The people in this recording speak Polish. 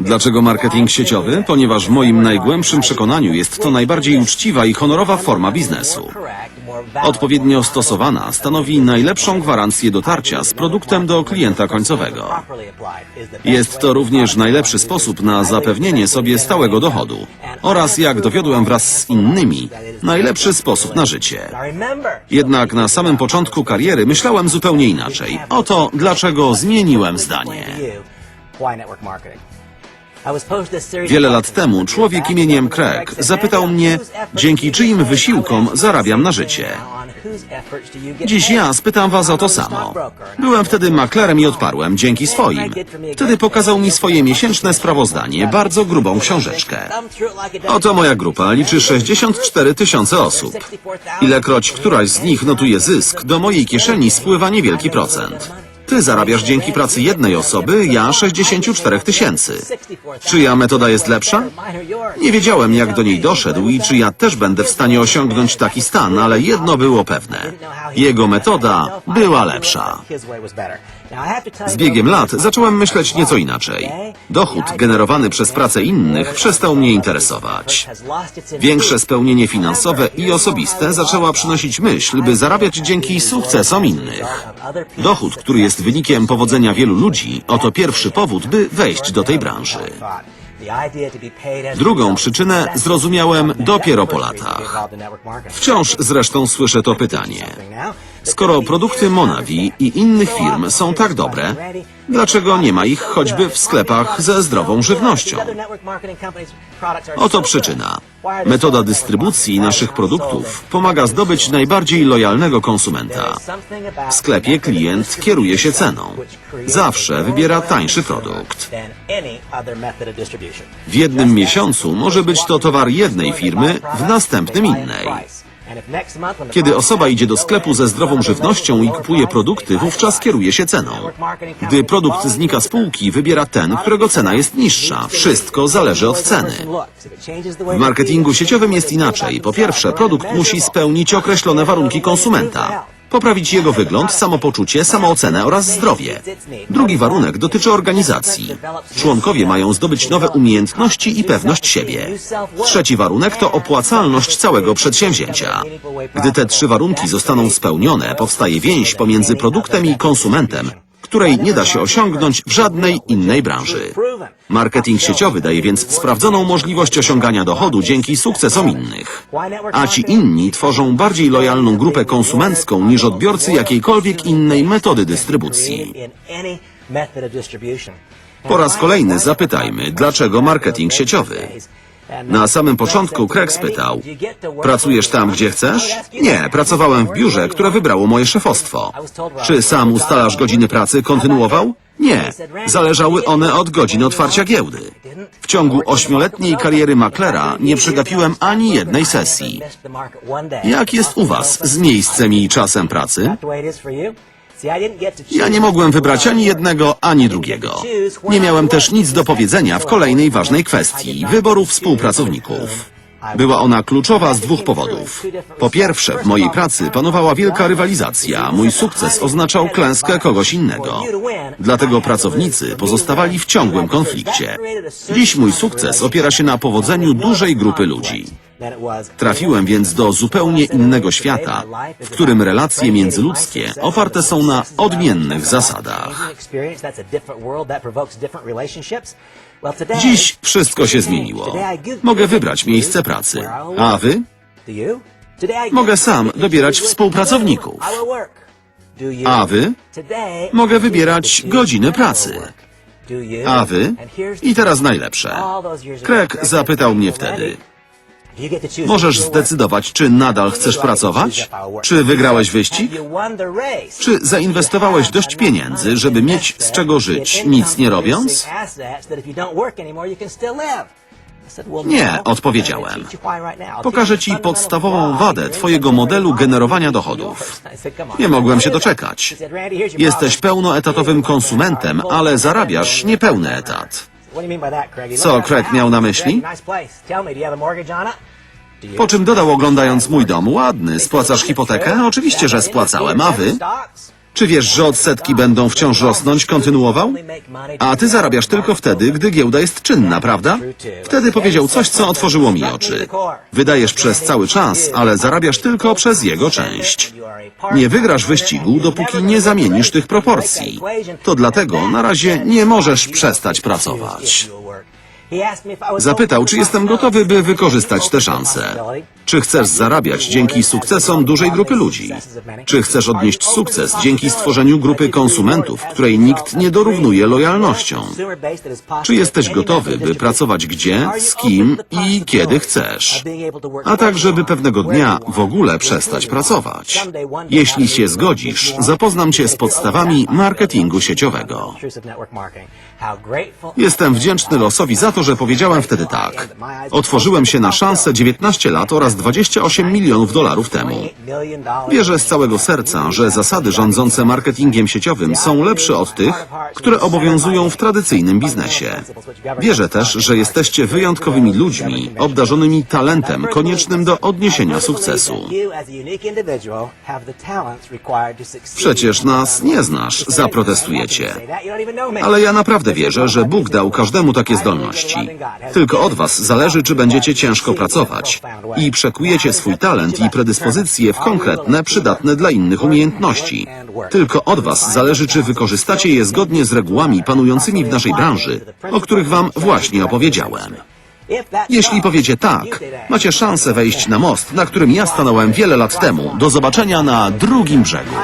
Dlaczego marketing sieciowy? Ponieważ w moim najgłębszym przekonaniu jest to najbardziej uczciwa i honorowa forma biznesu. Odpowiednio stosowana stanowi najlepszą gwarancję dotarcia z produktem do klienta końcowego. Jest to również najlepszy sposób na zapewnienie sobie stałego dochodu oraz, jak dowiodłem wraz z innymi, najlepszy sposób na życie. Jednak na samym początku kariery myślałem zupełnie inaczej. Oto dlaczego zmieniłem zdanie. Wiele lat temu człowiek imieniem Craig zapytał mnie, dzięki czyim wysiłkom zarabiam na życie. Dziś ja spytam was o to samo. Byłem wtedy maklerem i odparłem dzięki swoim. Wtedy pokazał mi swoje miesięczne sprawozdanie, bardzo grubą książeczkę. Oto moja grupa liczy 64 tysiące osób. Ilekroć któraś z nich notuje zysk, do mojej kieszeni spływa niewielki procent. Ty zarabiasz dzięki pracy jednej osoby, ja 64 tysięcy. Czyja metoda jest lepsza? Nie wiedziałem, jak do niej doszedł i czy ja też będę w stanie osiągnąć taki stan, ale jedno było pewne. Jego metoda była lepsza. Z biegiem lat zacząłem myśleć nieco inaczej. Dochód generowany przez pracę innych przestał mnie interesować. Większe spełnienie finansowe i osobiste zaczęła przynosić myśl, by zarabiać dzięki sukcesom innych. Dochód, który jest wynikiem powodzenia wielu ludzi, oto pierwszy powód, by wejść do tej branży. Drugą przyczynę zrozumiałem dopiero po latach. Wciąż zresztą słyszę to pytanie. Skoro produkty Monavi i innych firm są tak dobre, dlaczego nie ma ich choćby w sklepach ze zdrową żywnością? Oto przyczyna. Metoda dystrybucji naszych produktów pomaga zdobyć najbardziej lojalnego konsumenta. W sklepie klient kieruje się ceną. Zawsze wybiera tańszy produkt. W jednym miesiącu może być to towar jednej firmy, w następnym innej. Kiedy osoba idzie do sklepu ze zdrową żywnością i kupuje produkty, wówczas kieruje się ceną. Gdy produkt znika z półki, wybiera ten, którego cena jest niższa. Wszystko zależy od ceny. W marketingu sieciowym jest inaczej. Po pierwsze, produkt musi spełnić określone warunki konsumenta. Poprawić jego wygląd, samopoczucie, samoocenę oraz zdrowie. Drugi warunek dotyczy organizacji. Członkowie mają zdobyć nowe umiejętności i pewność siebie. Trzeci warunek to opłacalność całego przedsięwzięcia. Gdy te trzy warunki zostaną spełnione, powstaje więź pomiędzy produktem i konsumentem, której nie da się osiągnąć w żadnej innej branży. Marketing sieciowy daje więc sprawdzoną możliwość osiągania dochodu dzięki sukcesom innych. A ci inni tworzą bardziej lojalną grupę konsumencką niż odbiorcy jakiejkolwiek innej metody dystrybucji. Po raz kolejny zapytajmy, dlaczego marketing sieciowy? Na samym początku Craig spytał, pracujesz tam, gdzie chcesz? Nie, pracowałem w biurze, które wybrało moje szefostwo. Czy sam ustalasz godziny pracy? Kontynuował? Nie, zależały one od godzin otwarcia giełdy. W ciągu ośmioletniej kariery maklera nie przegapiłem ani jednej sesji. Jak jest u Was z miejscem i czasem pracy? Ja nie mogłem wybrać ani jednego, ani drugiego. Nie miałem też nic do powiedzenia w kolejnej ważnej kwestii wyboru współpracowników. Była ona kluczowa z dwóch powodów. Po pierwsze, w mojej pracy panowała wielka rywalizacja. Mój sukces oznaczał klęskę kogoś innego. Dlatego pracownicy pozostawali w ciągłym konflikcie. Dziś mój sukces opiera się na powodzeniu dużej grupy ludzi. Trafiłem więc do zupełnie innego świata, w którym relacje międzyludzkie oparte są na odmiennych zasadach. Dziś wszystko się zmieniło. Mogę wybrać miejsce pracy. A wy? Mogę sam dobierać współpracowników. A wy? Mogę wybierać godziny pracy. A wy? I teraz najlepsze. Craig zapytał mnie wtedy. Możesz zdecydować, czy nadal chcesz pracować? Czy wygrałeś wyścig? Czy zainwestowałeś dość pieniędzy, żeby mieć z czego żyć, nic nie robiąc? Nie, odpowiedziałem. Pokażę ci podstawową wadę twojego modelu generowania dochodów. Nie mogłem się doczekać. Jesteś pełnoetatowym konsumentem, ale zarabiasz niepełny etat. Co Craig miał na myśli? Po czym dodał oglądając mój dom, ładny, spłacasz hipotekę? Oczywiście, że spłacałem, a wy? Czy wiesz, że odsetki będą wciąż rosnąć? Kontynuował. A ty zarabiasz tylko wtedy, gdy giełda jest czynna, prawda? Wtedy powiedział coś, co otworzyło mi oczy. Wydajesz przez cały czas, ale zarabiasz tylko przez jego część. Nie wygrasz wyścigu, dopóki nie zamienisz tych proporcji. To dlatego na razie nie możesz przestać pracować. Zapytał, czy jestem gotowy, by wykorzystać tę szansę. Czy chcesz zarabiać dzięki sukcesom dużej grupy ludzi? Czy chcesz odnieść sukces dzięki stworzeniu grupy konsumentów, której nikt nie dorównuje lojalnością? Czy jesteś gotowy, by pracować gdzie, z kim i kiedy chcesz? A tak, żeby pewnego dnia w ogóle przestać pracować. Jeśli się zgodzisz, zapoznam cię z podstawami marketingu sieciowego. Jestem wdzięczny losowi za to, że powiedziałem wtedy tak. Otworzyłem się na szansę 19 lat oraz 28 milionów dolarów temu. Wierzę z całego serca, że zasady rządzące marketingiem sieciowym są lepsze od tych, które obowiązują w tradycyjnym biznesie. Wierzę też, że jesteście wyjątkowymi ludźmi, obdarzonymi talentem koniecznym do odniesienia sukcesu. Przecież nas nie znasz, zaprotestujecie. Ale ja naprawdę wierzę, że Bóg dał każdemu takie zdolności. Tylko od was zależy, czy będziecie ciężko pracować i przekujecie swój talent i predyspozycje w konkretne, przydatne dla innych umiejętności. Tylko od was zależy, czy wykorzystacie je zgodnie z regułami panującymi w naszej branży, o których wam właśnie opowiedziałem. Jeśli powiecie tak, macie szansę wejść na most, na którym ja stanąłem wiele lat temu. Do zobaczenia na drugim brzegu.